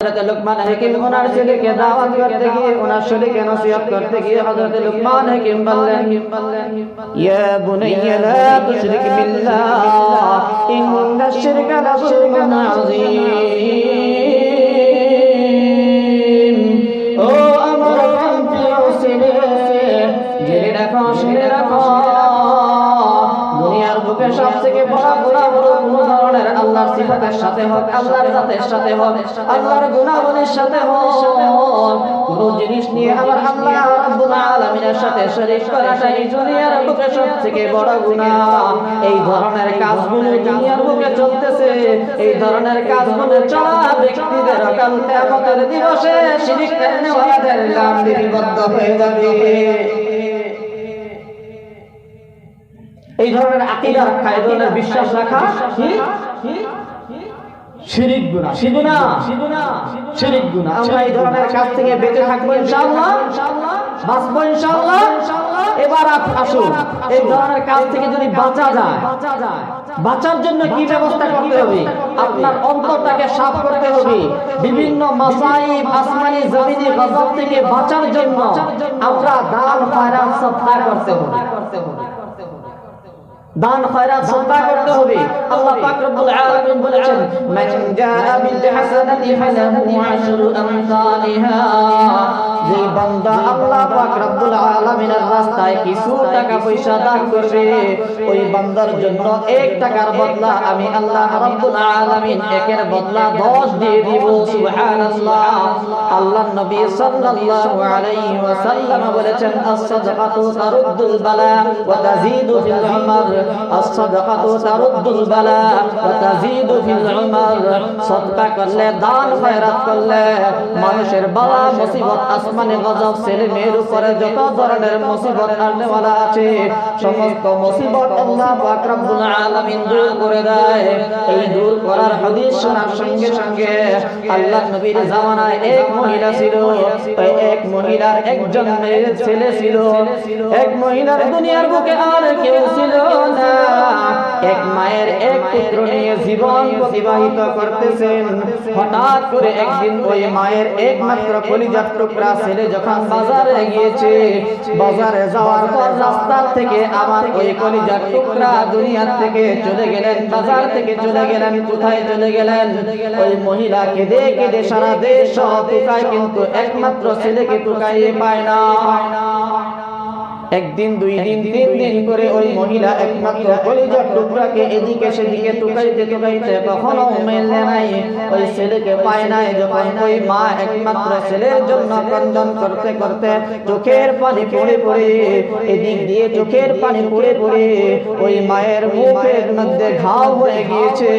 হযরত লুকমান হাকিম করতে গিয়ে ওনার করতে গিয়ে হযরত লুকমান হাকিম বললেন ইয়া সাথে হোক, আল্লাহর জাতের সাথে হোক, আল্লাহর সাথে হোক, কোন জিনিস নিয়ে আমার আল্লাহ আলামিনের সাথে শরীক দুনিয়ার বুকে সবথেকে বড় গুনাহ। এই ধরনের কাজগুলো দুনিয়ার বুকে চলতেছে, এই ধরনের কাজগুলো চলা ব্যক্তিদের কিয়ামতের দিবসে শিরিক করনেওয়ালাদের নাম হয়ে যাবে। এই ধরনের বিশ্বাস রাখা শিরিক গুনাহ। শিগুনা শিগুনা শিরিক গুনাহ। আমরা এই ধরনের কাজ থেকে বেঁচে থাকব ইনশাআল্লাহ। বাঁচবো ইনশাআল্লাহ। এবার আসুন এই ধরনের কাজ থেকে যদি বাঁচা যায় বাঁচার জন্য কি ব্যবস্থা করতে হবে? আপনার অন্তরটাকে সাফ করতে হবে। বিভিন্ন মাসাইব আসমানি জমিনি গজব থেকে বাঁচার জন্য আমরা দান সদকা করতে হবে। দান খয়রাত সদকা করতে হবে। আল্লাহ পাক রব্বুল আলামিন বলেছেন মান জাআ বিল হাসানাতি ফালাহু আশরু আমসালিহা যে বান্দা আল্লাহ পাক রব্বুল আলামিনের রাস্তায় কিছু টাকা পয়সা দান করবে, ওই বান্দার জন্য এক টাকার বদলা আমি আল্লাহ রব্বুল আলামিন একের বদলা 10 দিয়ে দিব, সুবহানাল্লাহ। আল্লাহর নবী সাল্লাল্লাহু আলাইহি ওয়াসাল্লাম বলেছেন, আস-সাদকাতু তারুদ্দুল বালা ওয়া তাজিদু ফিল উমর। আস-সাদকাতু তারুদ্দুল বালা ওয়া তাজিদু ফিল উমর। সদকা করলে, দান খয়রাত করলে মানুষের বালা মুসিবত আসমানে গজব ছেলে মেয়ের উপরে যত ধরনের মুসিবত আননেওয়ালা আছে, সমস্ত মুসিবত আল্লাহ পাক রব্বুল আলামিন দূর করে দেয়। এই দূর করার হাদিস শোনার সঙ্গে সঙ্গে আল্লাহ নবীর জামানায় এক মহিলা ছিল ওই এক মহিলার একজন মেয়ের ছেলে ছিল। এক মহিলার দুনিয়ার বুকে আর কেউ ছিল না। এক মায়ের এক পুত্র নিয়ে জীবন অতিবাহিত করতেছেন। হঠাৎ করে একদিন ওই মায়ের একমাত্র কলিজার টুকরা ছেলে যখন বাজারে গিয়েছে বাজারে যাওয়ার পর রাস্তার থেকে আমার ওই কলিজার টুকরা দুনিয়ার থেকে চলে গেলেন বাজার থেকে চলে গেলেন কোথায় চলে গেলেন? ওই মহিলা কেঁদে কেঁদে সারা দেশ টুকায় কিন্তু একমাত্র ছেলেকে টুকাইয়ে পায় না। একদিন দুই দিন তিন দিন করে ওই মহিলা একমাত্র কলিজার টুকরাকে এদিকে সেদিকে টুকাইতে টুকাইতে কখনো মেলে নাই। ওই ছেলেকে পায় নাই যখন ওই মা একমাত্র ছেলের জন্য ক্রন্দন করতে করতে চোখের পানি পড়ে পড়ে এদিক দিয়ে চোখের পানি পড়ে পড়ে ওই মায়ের মুখের মধ্যে ঘাও হয়ে গিয়েছে।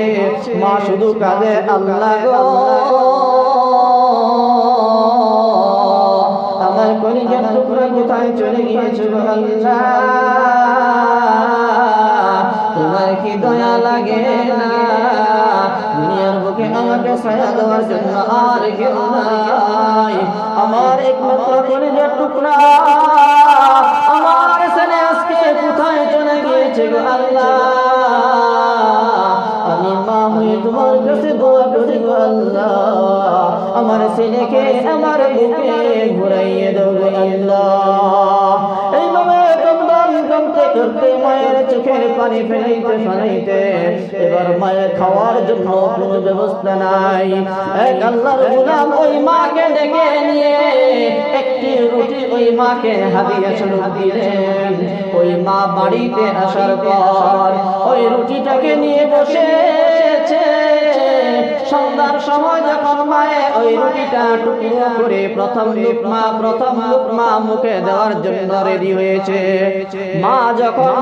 মা শুধু কাঁদে আল্লাহ কলিজার টুকরা কোথায় চলে গিয়েছে আল্লাহ? তোমার কি দয়া লাগে না? দুনিয়ার বুকে আমাকে ছায়া দেওয়ার জন্য আর কেউ নাই। আমার একমাত্র কলিজার টুকরা। আমার ছেলে আজকে কোথায় চলে গিয়েছে গো আল্লাহ? আমি মা হয়ে তোমার কাছে দোয়া করি গো আল্লাহ। আমার ছেলেকে আমার বুকে ঘুরাইয়ে দেবো আল্লাহ। এইভাবে মায়ের চোখের মায়ের নাই। ওই মাকে নিয়ে একটি রুটি ওই মাকে ওই মা বাড়িতে আসার পর ওই রুটিটাকে নিয়ে বসেছে সন্ধ্যার সময় যখন মায়ে ওই রুটিটা টুকরো করে প্রথম লুকমা প্রথম লুকমা মুখে দেওয়ার জন্য রেডি হয়েছে। মা যখন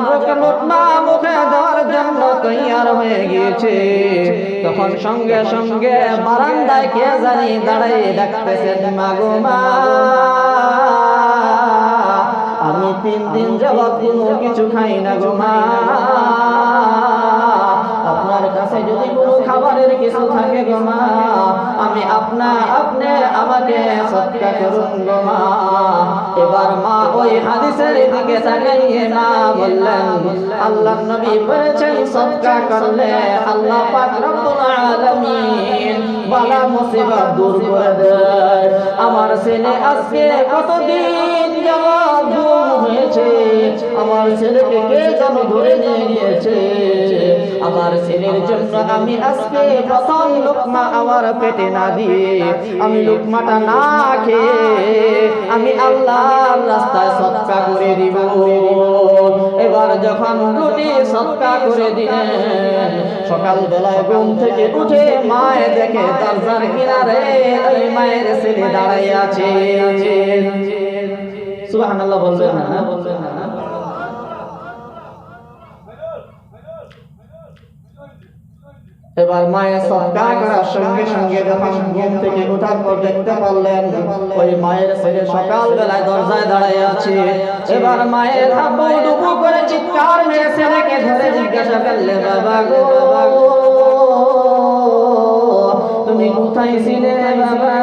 লুকমা মুখে দেওয়ার জন্য তৈয়ার হয়ে গিয়েছে, তখন সঙ্গে সঙ্গে বারান্দায় কে জানি দাঁড়াই ডাকতেছেন মাগো মা, আমি তিন দিন যাবত কোনো কিছু খাই না গো মা। আপনার কাছে যদি কোনো খাবারের কিছু থাকে গো মা, আমি আপনা, আপনি আমাকে সৎকা করুন গো মা। এবার মা ওই হাদিসের দিকে তাকাইয়ে মা বললেন আল্লাহ নবী বলেছেন, সৎকা করলে আল্লাহ পাক রব্বুল আলামিন বালা মুসিবত দূর করে দেয়। আমার ছেলে আজকে কতদিন যাওয়া হয়েছে? আমার ছেলেকে কে যেন ধরে নিয়ে গিয়েছে? আমার ছেলের জন্য আমি আজকে প্রথম লোকমা আমার পেটে না দিয়ে আমি লোকমাটা না খেয়ে আমি আল্লাহর রাস্তায় সৎকা করে দিব। এবার যখন রুটি সৎকা করে দিলেন সকাল বেলায় ঘুম থেকে উঠে মায়ে দেখে দরজার কিনারে ওই মায়ের ছেলে দাঁড়াই আছে। সুবহানাল্লাহ বলবেন না বলবেন না? এবার মায়ের সৎকার করার সঙ্গে সঙ্গে যখন ঘুম থেকে ওঠার পর দেখতে পারলেন, ওই মায়ের ছেলে সকাল বেলায় দরজায় দাঁড়ায় আছে। এবার মায়ের হাবু ডুবু করে চিৎকার মেরে ছেলেকে ধরে জিজ্ঞাসা করলে, বাবা গো, তুমি কোথায় ছিলে বাবা?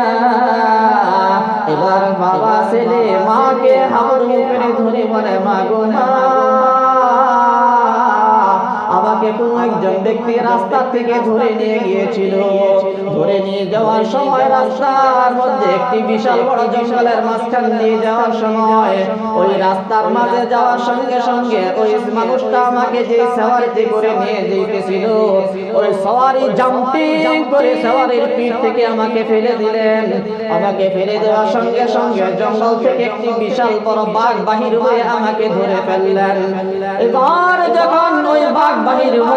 এবার বাবা ছেলে মাকে হাবুডুবু করে ধরে বলে, মা গো, মা, আমাকে কোন একজন ব্যক্তি রাস্তা থেকে ধরে নিয়ে গিয়েছিল। ধরে নিয়ে যাওয়ার সময় রাস্তার মধ্যে একটি বিশাল বড় জঙ্গলের মাঝখান দিয়ে যাওয়ার সময় ওই রাস্তার মাঝে যাওয়ার সঙ্গে সঙ্গে ওই মানুষটা আমাকে যে সওয়ারিতে করে নিয়ে যেতেছিল ওই সওয়ারি জাম্পিং করে সওয়ারির পিঠ থেকে আমাকে ফেলে দিলেন। আমাকে ফেলে দেওয়ার সঙ্গে সঙ্গে জঙ্গল থেকে একটি বিশাল বড় বাঘ বাহির হয়ে আমাকে ধরে ফেললেন। এবার যখন ওই বাঘ বাহির গো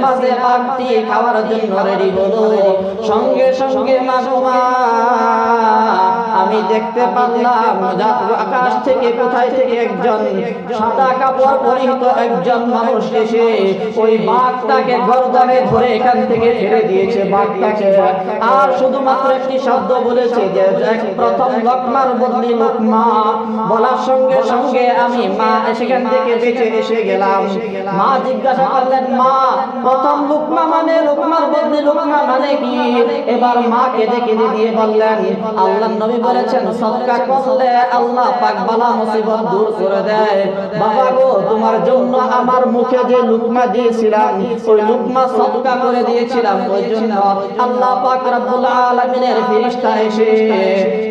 সিনার বাঘটি খাওয়ার জন্য রেডি হলো। সঙ্গে সঙ্গে মাগমা আমি দেখতে পারলাম আকাশ থেকে কোথায় থেকে একজন সাদা কাপড় পরিহিত একজন মানুষ এসে ওই বাঘটাকে গর্দনে ধরে এখান থেকে ছেড়ে দিয়েছে বাঘটাকে। আর শুধুমাত্র একটি শব্দ বলেছে যে প্রথম লকমার বদলি লোকমা। বলার সঙ্গে সঙ্গে আমি মা, সেখান থেকে বেঁচে এসে গেলাম। মা জিজ্ঞাসা করলেন, মা, প্রথম লুকমা মানে লোকমার বদলি লোকমা মানে কি? এবার মা কেঁদে কেঁদে দিয়ে বললেন আল্লাহ নবী বলেছেন সদকা করলে আল্লাহ পাক বালা মুসিবত দূর করে দেয়। বাবা গো, তোমার জন্য আমার মুখে যে লুকমা দিয়েছিলাম, ওই লুকমা সদকা করে দিয়েছিলাম, ওই জন্য আল্লাহ পাক রব্বুল আলামিনের ফেরেশতা এসে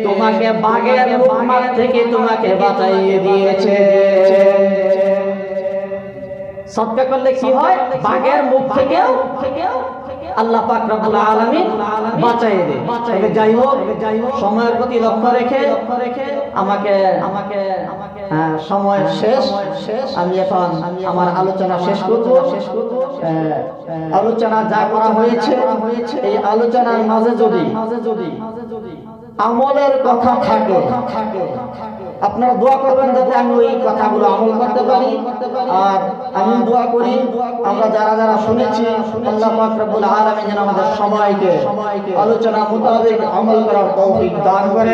তোমাকে বাঘের লুকমার থেকে তোমাকে বাঁচাইয়ে দিয়েছে। সদকা করলে কি হয়? বাঘের মুখ থেকে আল্লাহ পাক রব্বুল আলামিন দেয় তবে যাই হোক সময়ের প্রতি লক্ষ্য রেখে আমাকে আমাকে হ্যাঁ, সময় শেষ। শেষ। আমি এখন আমার আলোচনা শেষ করব। শেষ করব। আলোচনা যা করা হয়েছে এই আলোচনার মাঝে যদি মাঝে যদি আমলের কথা থাকে। আপনারা দোয়া করবেন যাতে আমি ওই কথাগুলো আমল করতে পারি। আর আমি দোয়া করি, আমরা যারা যারা শুনেছি, আল্লাহ মাকরাবুল আলামিন যেন আমাদের সবাইকে আলোচনা মোতাবেক আমল করার তৌফিক দান করে।